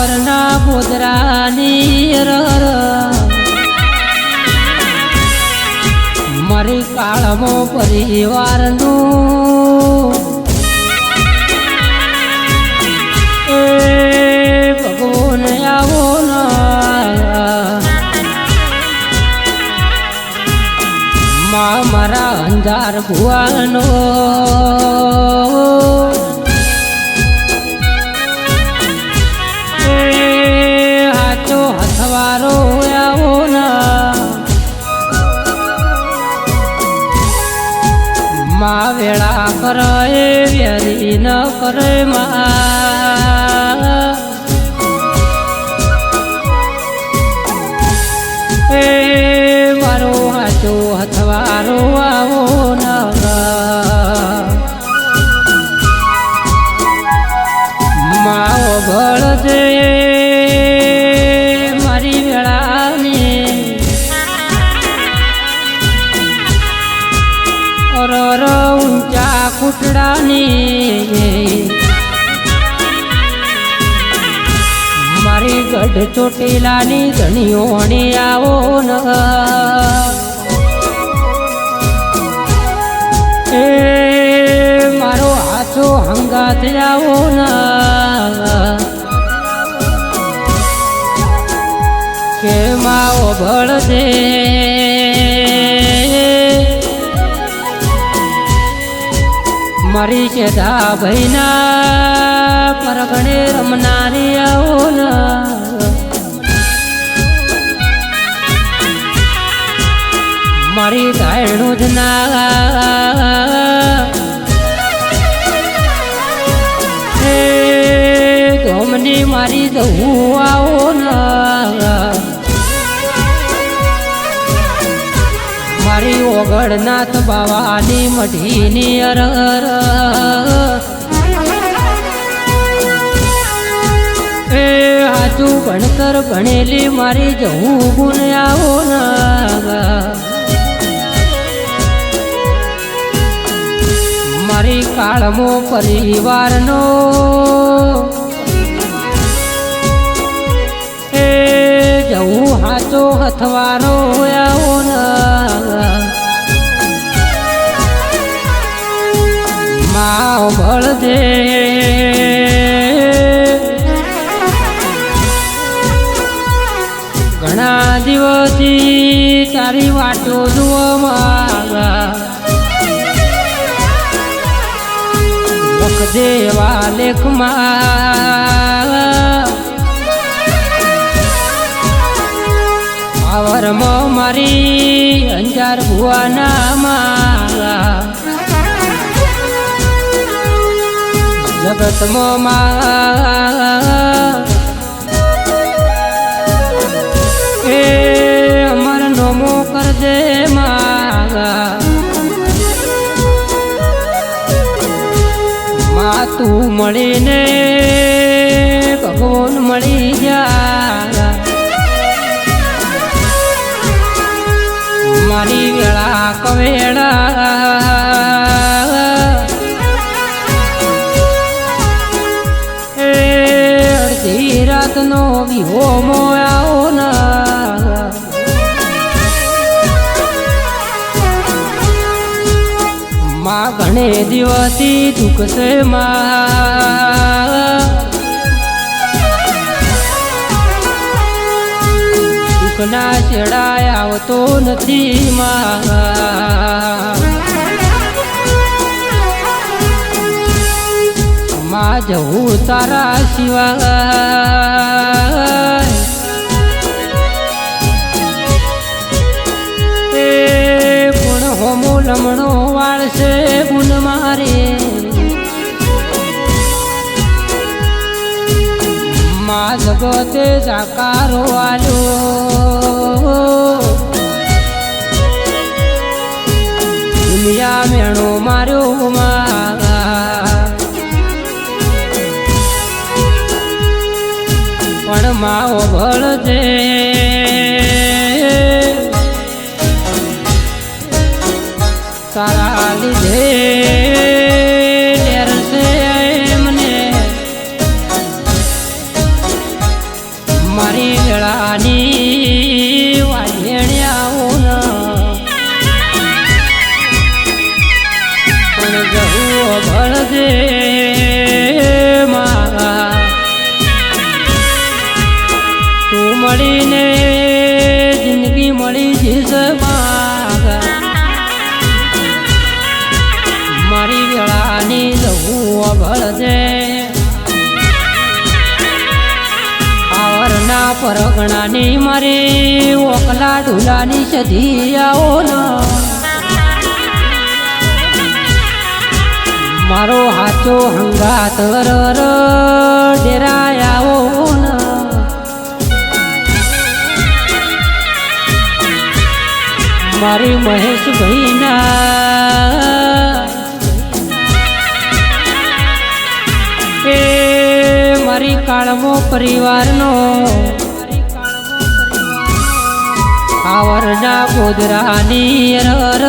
મારી થાવરના બોદરાની રર. મારી કાળમો પરિવારનું. એ ભગવાન આવો મા મારા અંધાર ભુવાનો. વેળા કરે વેરી ન કરે મા. ગઢ ચોટીલાની ધણીઓણી આવો ન. એ મારો હાથો હંગાત આવો ન. કે માઓ ભળ દે. મારી કેધા ભાઈના પરગણે રમનારી મારી ઓગળનાથ બાવાની મઢીની અરર. એ હાજુ ભણતર ભણેલી મારી જવું ગુણ આવો ના મારી કાળમો પરિવારનો એ જવું હાચો હથવારો. દે ઘણા દિવસથી તારી વાટો જુઓ લખ દેવા લેખમાં આવરમાં મારી અંજાર ભુવાના માગા જગતમાં. મા એ અમર નમો કરજે માગા મા તું મળીને ભગવાન મળી જા મારી વેળા કવેળા રાતનો વિહો મોયાઓ ના માં ઘણે દિવસથી દુઃખ છે માં દુઃખના છેડાય આવતો નથી માં જવું તારા સિવાય લમણો વાળશે ગુણ મારે. માં જગતે જાકારો આલો દુનિયા મેણો માર્યો મા પણ માઓ ભળ પરગણાની મારે, ઓકલા ઢુલાની સધી આવો મારો હાચો હંગાત રર ડેરાયાવો ન. મારી મહેશ ભાઈના. એ મારી કાળમો પરિવારનો આવરના ગોદરાની રર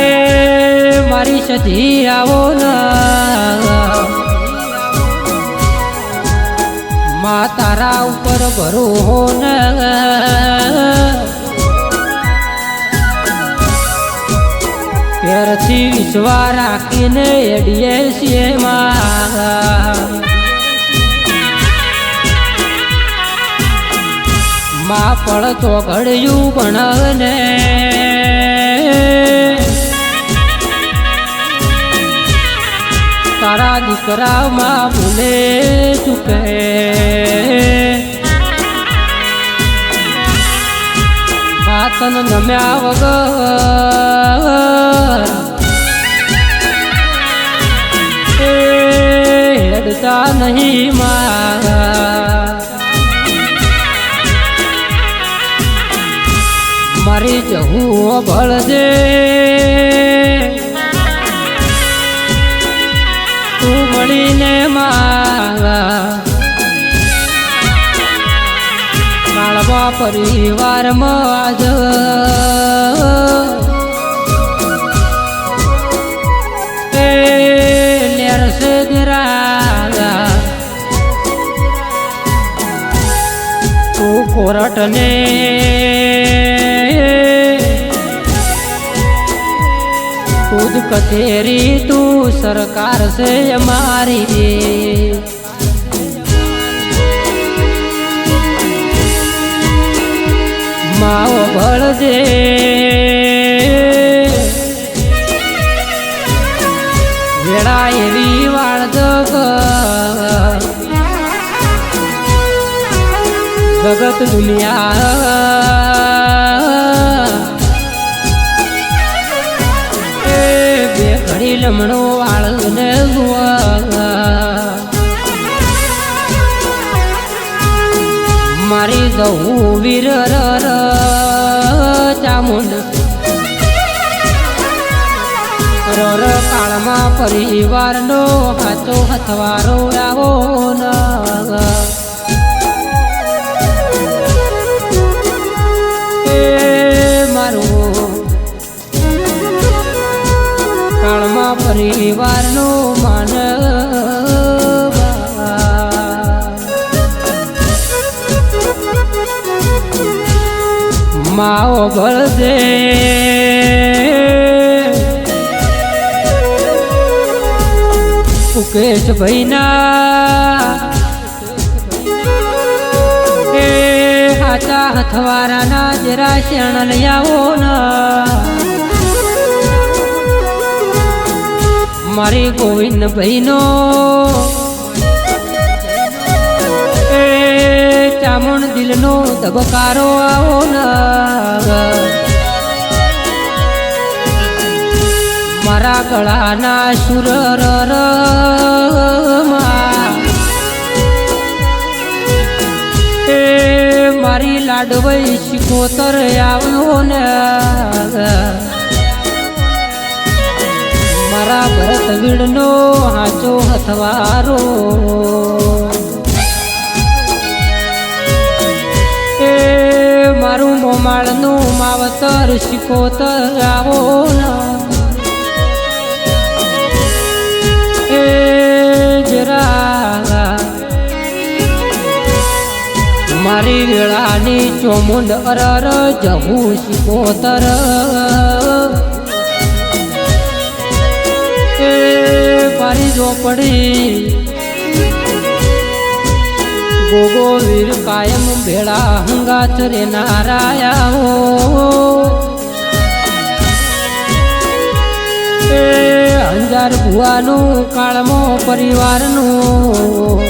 એ મારી સધી આવો ના મા તારા ઉપર ભરો ન ઘેરથી વિશ્વા રાખીને એડીએ છીએ માં મા પળ તો ઘડ્યું ભણવને. તારા દીકરામાં ભૂલે ચૂકે. માતન નમ્યા વગર હેડતા નહીં મારા. મારી જવું ભળજે તું મળીને મારા માળવા પરિવારમાં જ કોરટને કચેરી તું સરકાર છે અમારી માઓ ભળજે. વેળા એવી વાળ જગત દુનિયા ઘડી લમણો વાળને મારી દઉં વીર ચામુંડ. રર કાળમાં પરિવારનો હાથો હથવારો આવો ન. બળદે મુકેશ ભાઈના હાચા હથવારાના જરા શણ લઈ આવો ના. મારી ગોવિંદ ભાઈનો દિલનો ધબકારો આવો ના મારા ગળાના સુર એ મારી લાડવૈ શિકોતર આવ્યો ને મારા ભરત વીડનો હાચો હથવારો. માળનું માવતર શિકોતર આવો એ જરા મારી વેળાની ચોમુંડ અરર જવું શિકોતર. મારી ઝોપડી ગોગો વીર કાયમ ભેળા હંગા ચરે નારાયાઓ અંજાર ભુવાનું કાળમો પરિવારનું.